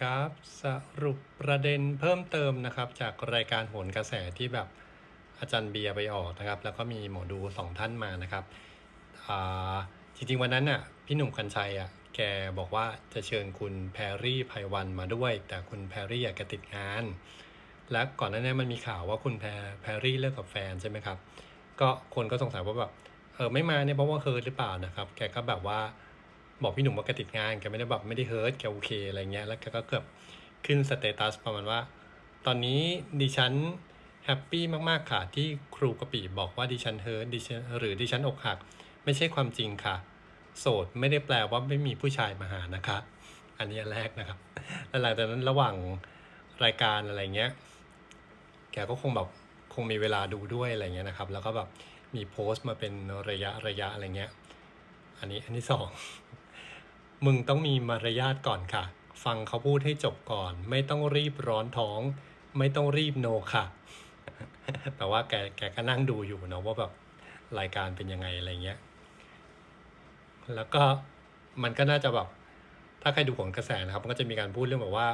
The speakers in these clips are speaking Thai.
ครับ สรุปประเด็นเพิ่มเติมนะครับ จากรายการโหนกระแสที่แบบอาจารย์เบียร์ไปออกนะครับ แล้วก็มีหมอดูสองท่านมานะครับจริงๆวันนั้นน่ะพี่หนุ่มกัญชัยอะแกบอกว่าจะเชิญคุณแพรรี่ไพวันมาด้วย แต่คุณแพรรี่อะแกติดงาน และก่อนหน้านี้มันมีข่าวว่าคุณแพรแพรรี่เลิกกับแฟนใช่ไหมครับ ก็คนก็สงสัยว่าแบบเออไม่มาเนี่ยเพราะว่าเฮิร์ตหรือเปล่านะครับ แกก็แบบว่า บอกพี่หนุ่มว่าแกติดงานแกไม่ได้แบบไม่ได้เฮิร์ตแกโอเคอะไรเงี้ยแล้วแกก็เกือบขึ้นสเตตัสประมาณว่า ตอนนี้ดิฉันแฮปปี้มากๆค่ะที่ครูกะปิบอกว่าดิฉันเฮิร์ตดิฉันหรือดิฉันอกหัก ไม่ใช่ความจริงค่ะ โสดไม่ได้แปลว่าไม่มีผู้ชายมาหานะคะ อันนี้แรกนะครับแล้วหลังจากนั้นระหว่างรายการอะไรเงี้ยแกก็คงแบบคงมีเวลาดูด้วยอะไรเงี้ยนะครับ แล้วก็แบบมีโพสต์มาเป็นระยะระยะอะไรเงี้ย อันนี้อันที่สอง มึงต้องมีมารยาทก่อนค่ะ ฟังเขาพูดให้จบก่อน ไม่ต้องรีบร้อนท้อง ไม่ต้องรีบโนค่ะ แต่ว่าแกแกก็นั่งดูอยู่เนาะว่าแบบรายการเป็นยังไงอะไรเงี้ย แล้วก็มันก็น่าจะแบบถ้าใครดูของกระแสนะครับ มันก็จะมีการพูดเรื่องแบบว่า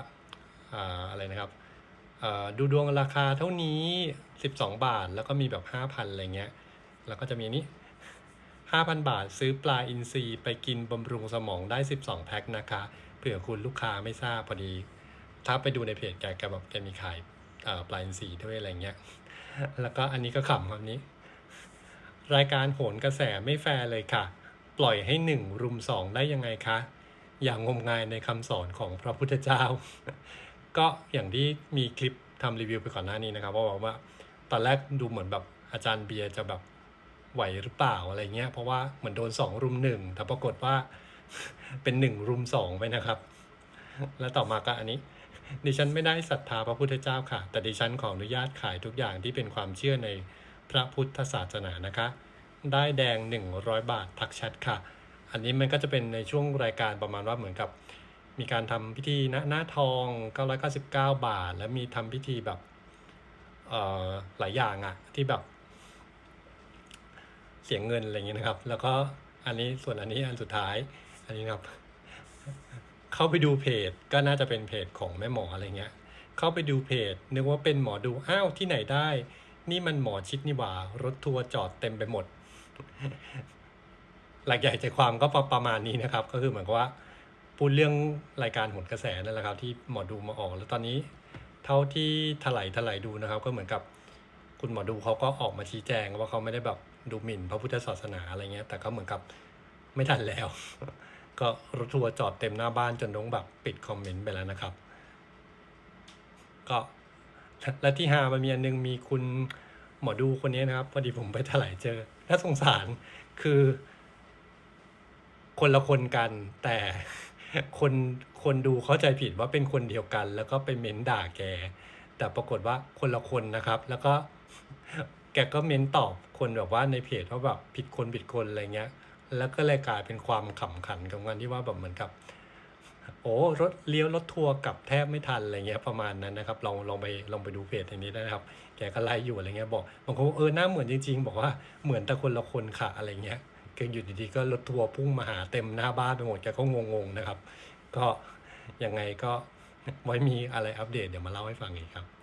อ่าอะไรนะครับอ่อดูดวงราคาเท่านี้ 12 บาท แล้วก็มีแบบ 5,000 อะไรเงี้ย แล้วก็จะมีนี้ 5,000 บาทซื้อปลาอินทรีไปกินบำรุงสมองได้ 12 แพ็คนะคะเผื่อคุณลูกค้าไม่ทราบพอดีถ้าไปดูในเพจแกแกแบบแกมีขายปลาอินทรีด้วยอะไรเงี้ย แล้วก็อันนี้ก็ขำครับนี้ รายการโหนกระแสไม่แฟร์เลยค่ะ ปล่อยให้หนึ่งรุมสองได้ยังไงคะ อย่างงมงายในคำสอนของพระพุทธเจ้า ก็อย่างที่มีคลิปทำรีวิวไปก่อนหน้านี้นะครับว่าบอกว่า ตอนแรกดูเหมือนแบบอาจารย์เบียร์จะแบบ ไหวหรือเปล่าอะไรเงี้ย เพราะว่าเหมือนโดนสองรุมหนึ่งแต่ปรากฏว่าเป็นหนึ่งรุมสองไปนะครับ แล้วต่อมาก็อันนี้ ดิฉันไม่ได้ศรัทธาพระพุทธเจ้าค่ะ แต่ดิฉันขออนุญาตขายทุกอย่างที่เป็นความเชื่อในพระพุทธศาสนานะคะ ได้แดง 100 บาททักแชทค่ะ อันนี้มันก็จะเป็นในช่วงรายการประมาณว่าเหมือนกับ มีการทำพิธีณหน้าทอง 999 บาท แล้วมีทำพิธีแบบหลายอย่างอะที่แบบ เสียงเงินอะไรอย่างเงี้ยนะครับ แล้วก็อันนี้ส่วนอันนี้อันสุดท้าย อันนี้นะครับ เข้าไปดูเพจก็น่าจะเป็นเพจของแม่หมออะไรเงี้ย เข้าไปดูเพจนึกว่าเป็นหมอดูอ้าวที่ไหนได้ นี่มันหมอชิดนี่หว่ารถทัวร์จอดเต็มไปหมด หลักใหญ่ใจความก็ประประมาณนี้นะครับ ก็คือเหมือนกับว่าพูดเรื่องรายการหนกระแสนั่นแหละครับ ที่หมอดูมาออกแล้วตอนนี้ เท่าที่ถลายถลายดูนะครับ ก็เหมือนกับ คุณหมอดูเขาก็ออกมาชี้แจงว่าเขาไม่ได้แบบดูหมิ่นพระพุทธศาสนาอะไรเงี้ย แต่ก็เหมือนกับไม่ทันแล้ว ก็รถทัวร์จอดเต็มหน้าบ้านจนต้องแบบปิดคอมเมนต์ไปแล้วนะครับ ก็และที่ฮามันมีอันนึงมีคุณหมอดูคนนี้นะครับพอดีผมไปถลายเจอน่าสงสารคือ คนละคนกัน แต่คนคนดูเข้าใจผิดว่าเป็นคนเดียวกัน แล้วก็ไปเม้นด่าแก แต่ปรากฏว่าคนละคนนะครับ แล้วก็ แกก็เม้นตอบคนแบบว่าในเพจว่าแบบผิดคนผิดคนอะไรเงี้ย แล้วก็เลยกลายเป็นความขำขันกับการที่ว่าแบบเหมือนกับ โอ้รถเลี้ยวรถทัวร์กลับแทบไม่ทันอะไรเงี้ยประมาณนั้นนะครับลองลองไปลองไปดูเพจอันนี้ได้นะครับ แกก็ไลฟ์อยู่อะไรเงี้ยบอกบางคนเออหน้าเหมือนจริง ๆ บอกว่าเหมือนแต่คนละคนค่ะอะไรเงี้ยก็อยู่ดีๆก็รถทัวร์พุ่งมาหาเต็มหน้าบ้านไปหมดแกก็งงๆนะครับ ก็ยังไงก็ไว้มีอะไรอัปเดตเดี๋ยวมาเล่าให้ฟังอีกครับ